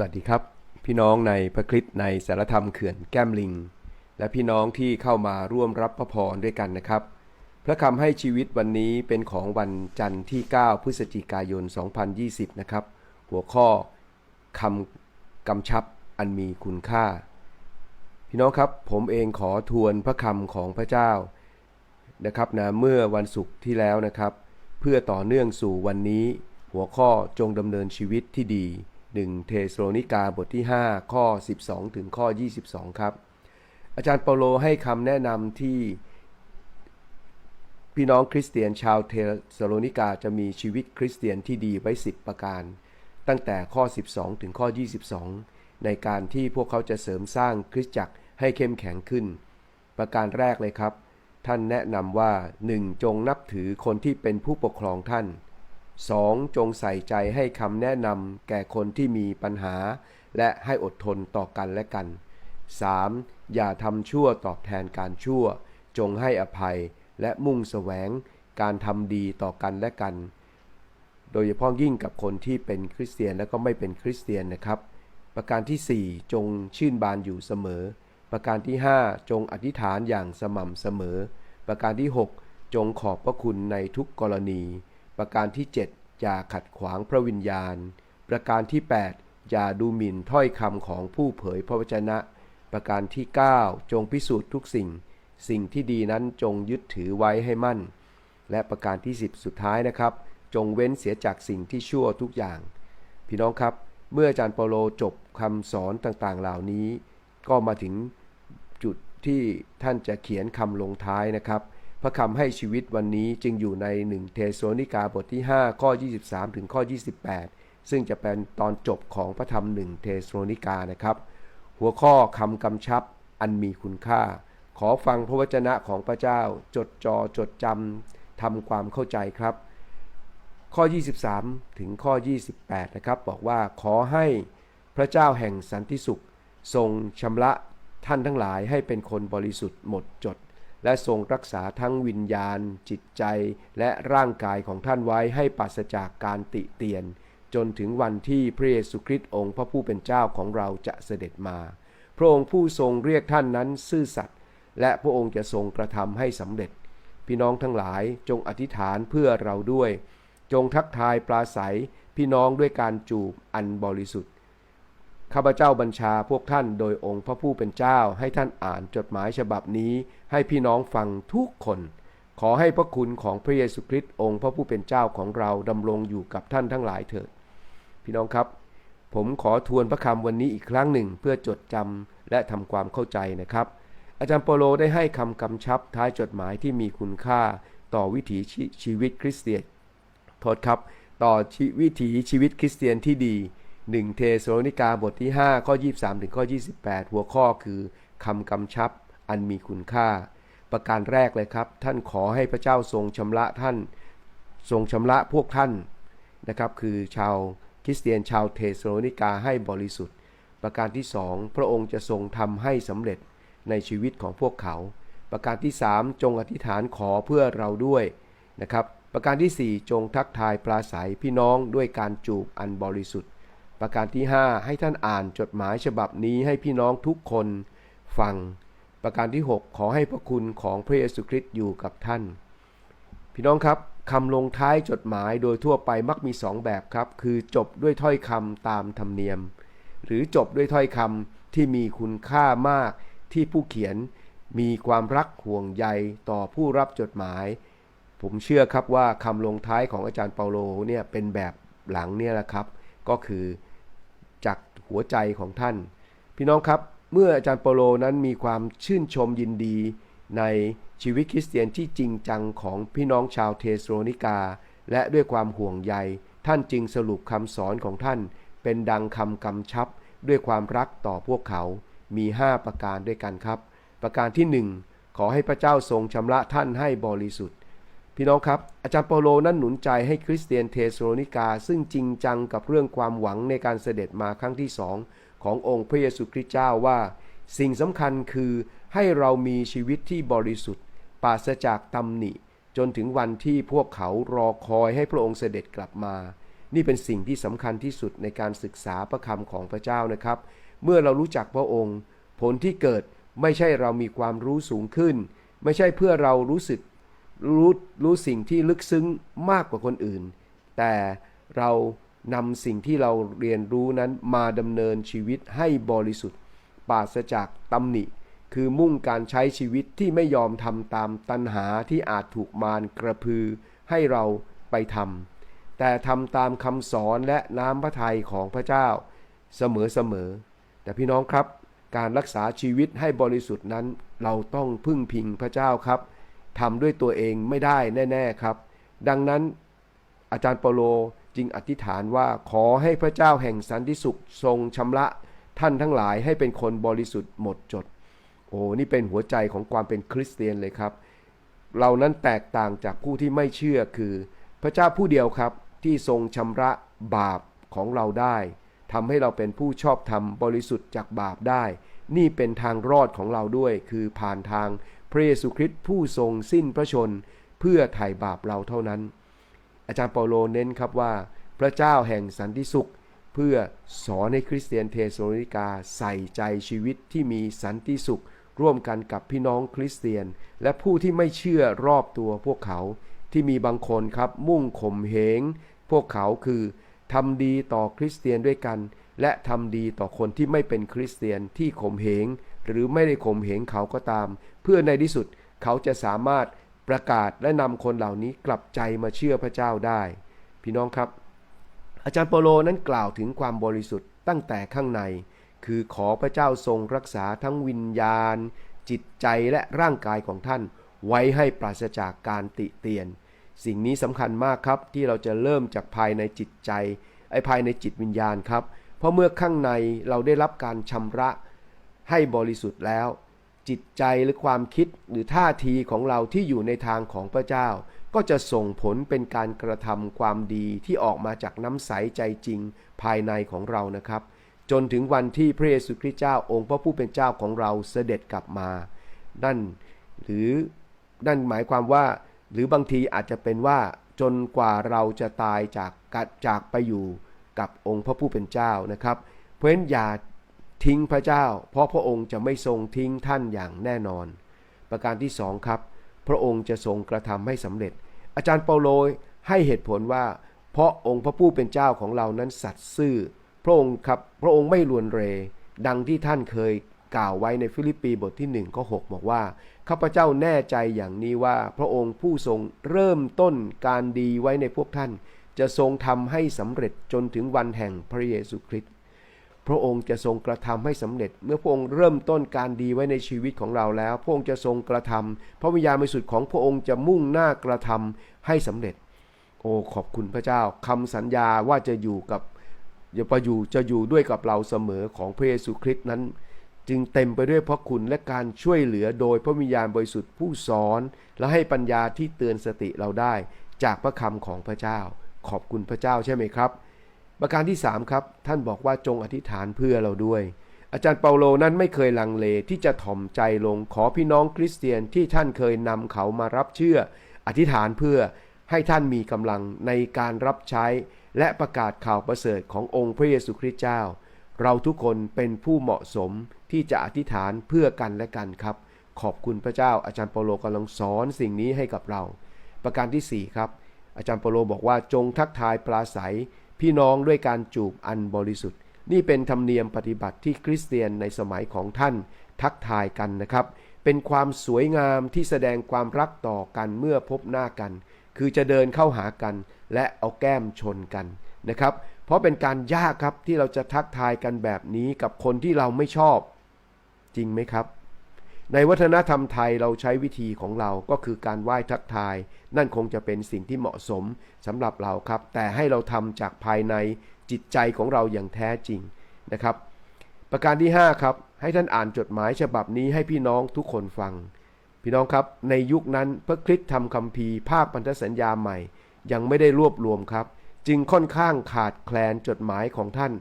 สวัสดีครับ พี่น้องในพระคริสต์ในสารธรรมเขื่อนแก้มลิง และพี่น้องที่เข้ามาร่วมรับพระพรด้วยกันนะครับ พระคำให้ชีวิตวันนี้เป็นของวันจันทร์ที่ 9 พฤศจิกายน 2020 นะครับ หัวข้อคำกำชับอันมีคุณค่า พี่น้องครับผมเองขอทวนพระคำของพระเจ้านะครับนะเมื่อวันศุกร์ที่แล้วนะครับ เพื่อต่อเนื่องสู่วันนี้ หัวข้อจงดำเนินชีวิตที่ดี 1 เทสโลนิกาบทที่ 5 ข้อ 12 ถึงข้อ 22 ครับ อาจารย์เปาโลให้คำแนะนำที่พี่น้องคริสเตียนชาวเทสโลนิกาจะมีชีวิตคริสเตียนที่ดีไว้ 10 ประการ ตั้งแต่ข้อ 12 ถึงข้อ 22 ในการที่พวกเขาจะเสริมสร้างคริสตจักรให้เข้มแข็งขึ้น ประการแรกเลยครับ ท่านแนะนำว่า 1. จงนับถือคนที่เป็นผู้ปกครองท่าน 2. จงใส่ใจให้คำแนะนำแก่คนที่มีปัญหา และให้อดทนต่อกันและกัน 3. อย่าทำชั่วตอบแทนการชั่ว จงให้อภัยและมุ่งแสวงการทำดีต่อกันและกัน โดยเฉพาะยิ่งกับคนที่เป็นคริสเตียนและก็ไม่เป็นคริสเตียนนะครับ ประการที่ 4 จงชื่นบานอยู่เสมอ ประการที่ 5 จงอธิษฐานอย่างสม่ำเสมอ ประการที่ 6 จงขอบพระคุณในทุกกรณี ประการที่ 7 อย่าขัดขวางพระวิญญาณ ประการที่ 8 อย่าดูหมิ่นถ้อยคำของผู้เผยพระวจนะ ประการที่ 9 จงพิสูจน์ทุกสิ่ง สิ่งที่ดีนั้นจงยึดถือไว้ให้มั่น และประการที่ 10 สุดท้ายนะครับ จงเว้นเสียจากสิ่งที่ชั่วทุกอย่าง พี่น้องครับ เมื่ออาจารย์เปโลจบคำสอนต่างๆ เหล่านี้ ก็มาถึงจุดที่ท่านจะเขียนคำลงท้ายนะครับ พระคำให้ชีวิตวันนี้จึงอยู่ใน 1 เทสโลนิกาบทที่ 5 ข้อ 23 ถึงข้อ 28 ซึ่งจะเป็นตอนจบของพระธรรม1เทสโลนิกานะครับ หัวข้อคำกำชับอันมีคุณค่า ขอฟังพระวจนะของพระเจ้า จดจอจดจำทำความเข้าใจครับ ข้อ 23 ถึงข้อ 28 นะครับ บอกว่าขอให้พระเจ้าแห่งสันติสุข ทรงชำระท่านทั้งหลายให้เป็นคนบริสุทธิ์หมดจด และทรงรักษาทั้งวิญญาณ จิตใจ และร่างกายของท่านไว้ให้ปราศจากการติเตียน จนถึงวันที่พระเยซูคริสต์องค์พระผู้เป็นเจ้าของเราจะเสด็จมา พระองค์ผู้ทรงเรียกท่านนั้นซื่อสัตย์และพระองค์จะทรงกระทำให้สำเร็จ พี่น้องทั้งหลายจงอธิษฐานเพื่อเราด้วย จงทักทายปลาใสพี่น้องด้วยการจูบอันบริสุทธิ์ ข้าพเจ้าบัญชาพวกท่านโดยองค์พระผู้เป็นเจ้าให้ท่านอ่านจดหมายฉบับนี้ ให้พี่น้องฟังทุกคน ขอให้พระคุณของพระเยซูคริสต์องค์พระผู้เป็นเจ้าของเราดำรงอยู่กับท่านทั้งหลายเถิด พี่น้องครับ ผมขอทวนพระคำวันนี้อีกครั้งหนึ่งเพื่อจดจำและทำความเข้าใจนะครับ อาจารย์เปโลได้ให้คำกำชับท้ายจดหมายที่มีคุณค่าต่อวิถีชีวิตคริสเตียนโทษครับ ต่อชีวิถีชีวิตคริสเตียนที่ดี 1เทสโลนิกาบทที่ 5 ข้อ 23 ถึงข้อ 28 หัวข้อคือคำกำชับอันมีคุณค่า ประการแรกเลยครับ ท่านขอให้พระเจ้าทรงชำระท่าน ทรงชำระพวกท่านนะครับคือชาวคริสเตียนชาวเทสโลนิกาให้บริสุทธิ์ ประการที่ 2 พระองค์จะทรงทำให้สำเร็จในชีวิตของพวกเขา ประการที่ 3 จงอธิษฐานขอเพื่อเราด้วยนะครับประการที่ 4 จงทักทายปราศัยพี่น้องด้วยการจูบอันบริสุทธิ์ ประการที่ 5 ให้ท่านอ่านจดหมายฉบับนี้ให้พี่น้องทุกคนฟัง ประการที่ 6 ขอให้พระคุณของพระเยซูคริสต์อยู่กับท่าน พี่น้องครับคำลงท้ายจดหมายโดยทั่วไปมักมี 2 แบบครับ คือจบด้วยถ้อยคำตามธรรมเนียม หรือจบด้วยถ้อยคำที่มีคุณค่ามากที่ผู้เขียนมีความรักห่วงใยต่อผู้รับจดหมาย ผมเชื่อครับว่าคำลงท้ายของอาจารย์เปาโลเนี่ยเป็นแบบหลังเนี่ยแหละครับ ก็คือ หัวใจของท่าน พี่น้องครับ เมื่ออาจารย์เปโลนั้นมีความชื่นชมยินดีในชีวิตคริสเตียนที่จริงจังของพี่น้องชาวเทสโลนิกา และด้วยความห่วงใย ท่านจึงสรุปคำสอนของท่าน เป็นดังคำกำชับ ด้วยความรักต่อพวกเขา มี 5 ประการด้วยกันครับ ประการที่ 1 ขอให้พระเจ้าทรงชำระท่านให้บริสุทธิ์ พี่น้องครับ อาจารย์เปาโลนั้นหนุนใจให้คริสเตียนเทสโลนิกา ซึ่งจริงจังกับเรื่องความหวังในการเสด็จมาครั้งที่สองขององค์พระเยซูคริสต์เจ้าว่า สิ่งสำคัญคือให้เรามีชีวิตที่บริสุทธิ์ปราศจากตำหนิ จนถึงวันที่พวกเขารอคอยให้พระองค์เสด็จกลับมา นี่เป็นสิ่งที่สำคัญที่สุดในการศึกษาพระคำของพระเจ้านะครับ เมื่อเรารู้จักพระองค์ ผลที่เกิดไม่ใช่เรามีความรู้สูงขึ้น ไม่ใช่เพื่อเรารู้สึก รู้รู้สิ่งที่ลึกซึ้งมากกว่าคนอื่น แต่เรานำสิ่งที่เราเรียนรู้นั้นมาดำเนินชีวิตให้บริสุทธิ์ปราศจากตำหนิ คือมุ่งการใช้ชีวิตที่ไม่ยอมทำตามตัณหาที่อาจถูกมารกระพือให้เราไปทำแต่ทำตามคำสอนและน้ำพระทัยของพระเจ้า เสมอๆแต่พี่น้องครับ การรักษาชีวิตให้บริสุทธิ์นั้น เราต้องพึ่งพิงพระเจ้าครับ ทำด้วยตัวเองไม่ได้แน่ ๆ ครับ ดังนั้นอาจารย์เปโลจึงอธิษฐานว่าขอให้พระเจ้าแห่งสันติสุขทรงชำระท่านทั้งหลายให้เป็นคนบริสุทธิ์หมดจด โอ้นี่เป็นหัวใจของความเป็นคริสเตียนเลยครับ เรานั้นแตกต่างจากผู้ที่ไม่เชื่อคือ พระเจ้าผู้เดียวครับที่ทรงชำระบาปของเราได้ทำให้เราเป็นผู้ชอบธรรมบริสุทธิ์จากบาปได้ นี่เป็นทางรอดของเราด้วย คือผ่านทาง พระเยซูคริสต์ผู้ทรงสิ้นพระชนเพื่อไถ่บาปเราเท่านั้น อาจารย์เปาโลเน้นครับว่า พระเจ้าแห่งสันติสุข เพื่อสอนให้คริสเตียนเทสโลนิกาใส่ใจชีวิตที่มีสันติสุข ร่วมกันกับพี่น้องคริสเตียน และผู้ที่ไม่เชื่อรอบตัวพวกเขาที่มีบางคนครับมุ่งข่มเหงพวกเขาคือทำดีต่อคริสเตียนด้วยกัน และทำดีต่อคนที่ไม่เป็นคริสเตียนที่ข่มเหงหรือไม่ได้ข่มเหงเขาก็ตาม เพื่อในที่สุดเขาจะสามารถประกาศและนำคนเหล่านี้กลับใจมาเชื่อพระเจ้าได้ พี่น้องครับ อาจารย์เปโลนั้นกล่าวถึงความบริสุทธิ์ตั้งแต่ข้างใน คือขอพระเจ้าทรงรักษาทั้งวิญญาณ จิตใจและร่างกายของท่าน ไว้ให้ปราศจากการติเตียน สิ่งนี้สำคัญมากครับที่เราจะเริ่มจากภายในจิตใจไอ้ภายในจิตวิญญาณครับ เพราะเมื่อข้างในเราได้รับการชำระให้บริสุทธิ์แล้ว จิตใจหรือความคิดหรือท่าทีของเราที่อยู่ในทางของพระเจ้า ก็จะส่งผลเป็นการกระทำความดีที่ออกมาจากน้ำใสใจจริงภายในของเรานะครับ จนถึงวันที่พระเยซูคริสต์เจ้าองค์พระผู้เป็นเจ้าของเราเสด็จกลับมานั่นหรือนั่นหมายความว่า หรือบางทีอาจจะเป็นว่าจนกว่าเราจะตายจากจากไปอยู่ กับองค์พระผู้เป็นเจ้านะครับ เพราะฉะนั้นอย่าทิ้งพระเจ้า เพราะพระองค์จะไม่ทรงทิ้งท่านอย่างแน่นอน ประการที่สองครับ พระองค์จะทรงกระทำให้สำเร็จ อาจารย์เปาโลให้เหตุผลว่า เพราะองค์พระผู้เป็นเจ้าของเรานั้นสัตย์ซื่อ พระองค์ครับพระองค์ไม่ลวนเร ดังที่ท่านเคยกล่าวไว้ในฟิลิปปีบทที่1ข้อ6บอกว่าข้าพเจ้าแน่ใจอย่างนี้ว่า พระองค์ผู้ทรงเริ่มต้นการดีไว้ในพวกท่าน จะทรงทำให้สำเร็จจนถึงวันแห่งพระเยซูคริสต์พระองค์จะทรงกระทำให้สำเร็จ เมื่อพระองค์เริ่มต้นการดีไว้ในชีวิตของเราแล้ว พระองค์จะทรงกระทำพระวิญญาณบริสุทธิ์ของพระองค์จะมุ่งหน้ากระทำให้สำเร็จ โอ้ขอบคุณพระเจ้าคำสัญญาว่าจะอยู่กับจะประอยู่จะอยู่ด้วยกับเราเสมอของพระเยซูคริสต์นั้น จึงเต็มไปด้วยพระคุณและการช่วยเหลือโดยพระวิญญาณบริสุทธิ์ผู้สอน และให้ปัญญาที่เตือนสติเราได้ จากพระคำของพระเจ้า ขอบคุณพระเจ้าใช่ไหมครับ ประการที่ 3 ครับ ท่านบอกว่าจงอธิษฐานเพื่อเราด้วย อาจารย์เปาโลนั้นไม่เคยลังเลที่จะถ่อมใจลงขอพี่น้องคริสเตียนที่ท่านเคยนำเขามารับเชื่อ อธิษฐานเพื่อให้ท่านมีกำลังในการรับใช้ และประกาศข่าวประเสริฐขององค์พระเยซูคริสต์เจ้า เราทุกคนเป็นผู้เหมาะสมที่จะอธิษฐานเพื่อกันและกันครับ ขอบคุณพระเจ้าอาจารย์เปาโลกำลังสอนสิ่งนี้ให้กับเรา ประการที่ 4 ครับ อาจารย์เปโลบอกว่าจงทักทายปราศัย พี่น้องด้วยการจูบอันบริสุทธิ์ นี่เป็นธรรมเนียมปฏิบัติที่คริสเตียนในสมัยของท่านทักทายกันนะครับ เป็นความสวยงามที่แสดงความรักต่อกันเมื่อพบหน้ากัน คือจะเดินเข้าหากัน และเอาแก้มชนกันนะครับ เพราะเป็นการยากครับที่เราจะทักทายกันแบบนี้กับคนที่เราไม่ชอบ จริงไหมครับ ในวัฒนธรรมไทยเราใช้วิธีของเราก็คือการไหว้ทักทาย นั่นคงจะเป็นสิ่งที่เหมาะสมสำหรับเราครับ แต่ให้เราทำจากภายในจิตใจของเราอย่างแท้จริงนะครับ ประการที่ 5 ครับ ให้ท่านอ่านจดหมายฉบับนี้ให้พี่น้องทุกคนฟัง พี่น้องครับ ในยุคนั้นพระคริสต์ทำคัมภีร์ภาพพันธสัญญาใหม่ ยังไม่ได้รวบรวมครับ จึงค่อนข้างขาดแคลนจดหมายของท่าน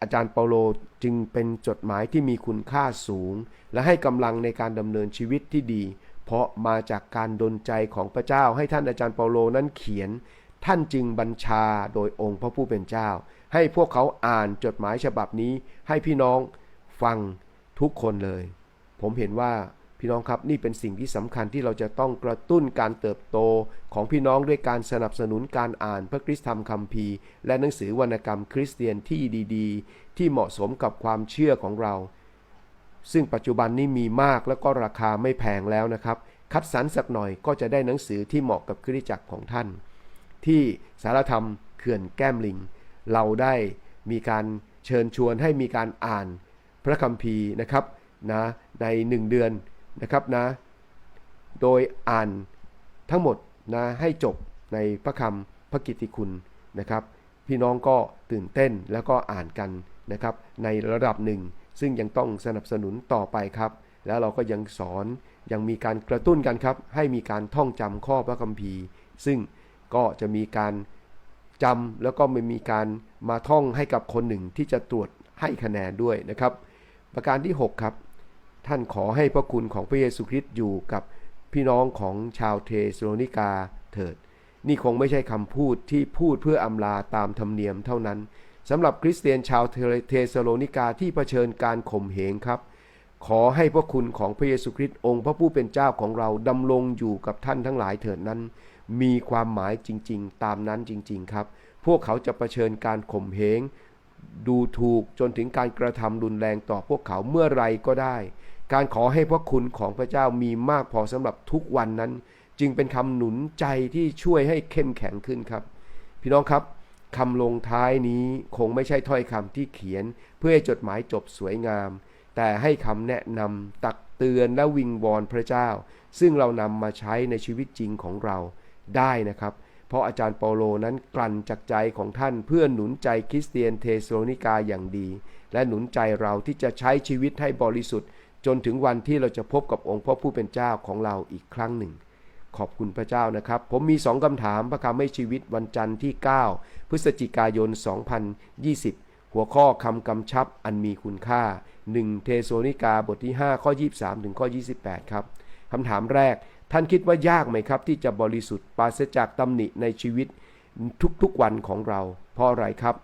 อาจารย์เปาโลจึงเป็นจดหมายที่มีคุณค่าสูง และให้กำลังในการดำเนินชีวิตที่ดี เพราะมาจากการดลใจของพระเจ้าให้ท่านอาจารย์เปาโลนั้นเขียน ท่านจึงบัญชาโดยองค์พระผู้เป็นเจ้า ให้พวกเขาอ่านจดหมายฉบับนี้ให้พี่น้องฟังทุกคนเลย ผมเห็นว่า พี่น้องครับนี่เป็นสิ่งที่สำคัญที่เราจะต้องกระตุ้นการเติบโตของพี่น้องด้วยการสนับสนุนการอ่านพระคริสตธรรมคัมภีร์ และหนังสือวรรณกรรมคริสเตียนที่ดีๆ ที่เหมาะสมกับความเชื่อของเรา ซึ่งปัจจุบันนี้มีมากแล้วก็ราคาไม่แพงแล้วนะครับ คัดสรรสักหน่อยก็จะได้หนังสือที่เหมาะกับคริสตจักรของท่าน ที่สารธรรมเขื่อนแก้มลิง เราได้มีการเชิญชวนให้มีการอ่านพระคัมภีร์นะครับนะในหนึ่งเดือน นะครับนะ โดยอ่านทั้งหมดนะให้จบในพระคำพระกิตติคุณนะครับ พี่น้องก็ตื่นเต้นแล้วก็อ่านกันนะครับ ในระดับหนึ่ง ซึ่งยังต้องสนับสนุนต่อไปครับ แล้วเราก็ยังสอนยังมีการกระตุ้นกันครับ ให้มีการท่องจำข้อพระคัมภีร์ ซึ่งก็จะมีการจำแล้วก็ไม่มีการมาท่องให้กับคนหนึ่งที่จะตรวจให้คะแนนด้วยนะครับ ประการที่ 6 ครับ ท่านขอให้พระคุณของพระเยซูคริสต์อยู่กับพี่น้องของชาวเทสโลนิกาเถิด นี่คงไม่ใช่คำพูดที่พูดเพื่ออำลาตามธรรมเนียมเท่านั้นสำหรับคริสเตียนชาวเทสโลนิกาที่เผชิญการข่มเหงครับ ขอให้พระคุณของพระเยซูคริสต์องค์พระผู้เป็นเจ้าของเราดำรงอยู่กับท่านทั้งหลายเถิดนั้น มีความหมายจริงๆ ตามนั้นจริง ๆ ครับ พวกเขาจะเผชิญการข่มเหงดูถูกจนถึงการกระทำรุนแรงต่อพวกเขาเมื่อไรก็ได้ การขอให้พระคุณของพระเจ้ามีมากพอสำหรับทุกวันนั้น จึงเป็นคำหนุนใจที่ช่วยให้เข้มแข็งขึ้นครับ พี่น้องครับคำลงท้ายนี้คงไม่ใช่ถ้อยคำที่เขียน เพื่อให้จดหมายจบสวยงาม แต่ให้คำแนะนำตักเตือนและวิงวอนพระเจ้า ซึ่งเรานำมาใช้ในชีวิตจริงของเราได้นะครับ เพราะอาจารย์เปาโลนั้นกลั่นจากใจของท่านเพื่อหนุนใจคริสเตียนเทสโลนิกาอย่างดี และหนุนใจเราที่จะใช้ชีวิตให้บริสุทธิ์ จนถึงวันที่เราจะพบกับองค์พระผู้เป็นเจ้าของเราอีกครั้งหนึ่ง ขอบคุณพระเจ้านะครับ ผมมีสองคำถามพระคำให้ชีวิตวันจันทร์ที่ 9 พฤศจิกายน 2020 หัวข้อคำกำชับอันมีคุณค่า 1 เทโซนิกาบทที่ 5 ข้อ 23 ถึงข้อ 28 ครับคำถามแรก ท่านคิดว่ายากไหมครับ ที่จะบริสุทธิ์ปราศจากตำหนิในชีวิตทุกๆวันของเรา เพราะอะไรครับ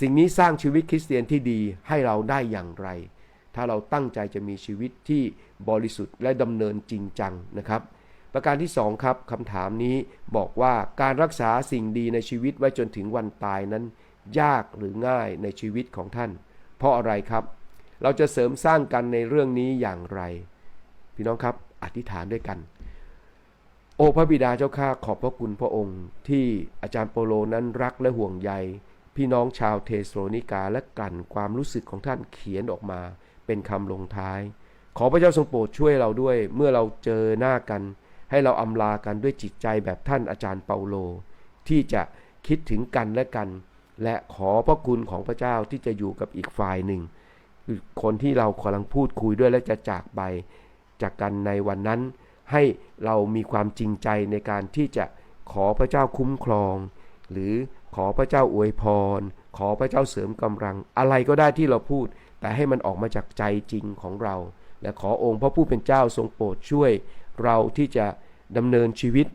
สิ่งนี้สร้างชีวิตคริสเตียนที่ดีให้เราได้อย่างไร ถ้าเราตั้งใจจะมีชีวิตที่บริสุทธิ์และดำเนินจริงจังนะครับ ประการที่2ครับคำถามนี้บอกว่าการรักษาสิ่งดีในชีวิตไว้จนถึงวันตายนั้น ยากหรือง่ายในชีวิตของท่าน เพราะอะไรครับ เราจะเสริมสร้างกันในเรื่องนี้อย่างไร พี่น้องครับอธิษฐานด้วยกัน โอพระบิดาเจ้าข้าขอบพระคุณพระองค์ ที่อาจารย์โปโลนั้นรักและห่วงใยพี่น้องชาวเทสโลนิกาและกลั่นความรู้สึกของท่านเขียนออกมา เป็นคำลงท้าย ขอพระเจ้าทรงโปรดช่วยเราด้วย เมื่อเราเจอหน้ากัน ให้เราอำลากันด้วยจิตใจแบบท่านอาจารย์เปาโล ที่จะคิดถึงกันและกัน และขอพระคุณของพระเจ้าที่จะอยู่กับอีกฝ่ายหนึ่งคือคนที่เรากำลังพูดคุยด้วยและจะจากไปจากกันในวันนั้น ให้เรามีความจริงใจในการที่จะขอพระเจ้าคุ้มครอง หรือขอพระเจ้าอวยพร ขอพระเจ้าเสริมกำลัง อะไรก็ได้ที่เราพูด แต่ให้มันออกมาจากใจจริงของเรา และขอองค์พระผู้เป็นเจ้าทรงโปรดช่วยเราที่จะดำเนินชีวิต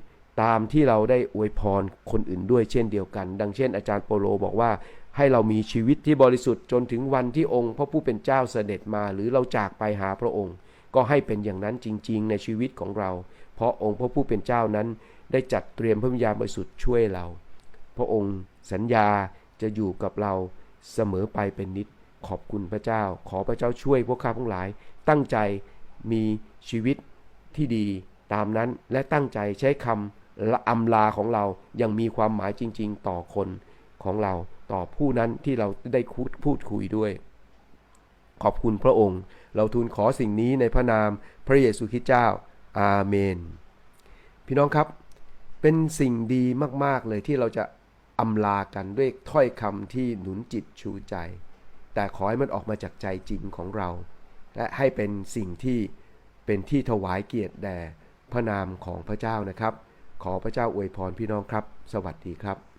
ตามที่เราได้อวยพรคนอื่นด้วยเช่นเดียวกัน ดังเช่น อาจารย์โปโลบอกว่าให้เรามีชีวิตที่บริสุทธิ์จนถึงวันที่องค์พระผู้เป็นเจ้าเสด็จมา หรือเราจากไปหาพระองค์ ก็ให้เป็นอย่างนั้นจริง ๆ ในชีวิตของเรา เพราะองค์พระผู้เป็นเจ้านั้น ได้จัดเตรียมพระวิญญาณบริสุทธิ์ช่วยเรา พระองค์สัญญาจะอยู่กับเราเสมอไปเป็นนิด ขอบคุณพระเจ้า ขอพระเจ้าช่วยพวกข้าทั้งหลาย ตั้งใจมีชีวิตที่ดีตามนั้นและตั้งใจใช้คำละอำลาของเรายังมีความหมายจริง ๆ ต่อคนของเราต่อผู้นั้นที่เราได้พูดคุยด้วย ขอบคุณพระองค์ เราทูลขอสิ่งนี้ในพระนามพระเยซูคริสต์เจ้า อาเมน พี่น้องครับ เป็นสิ่งดีมากๆเลยที่เราจะอำลากันด้วยถ้อยคำที่หนุนจิตชูใจ แต่ขอให้มันออกมาจากใจจริงของเรา และให้เป็นสิ่งที่เป็นที่ถวายเกียรติแด่พระนามของพระเจ้านะครับ ขอพระเจ้าอวยพรพี่น้องครับ สวัสดีครับ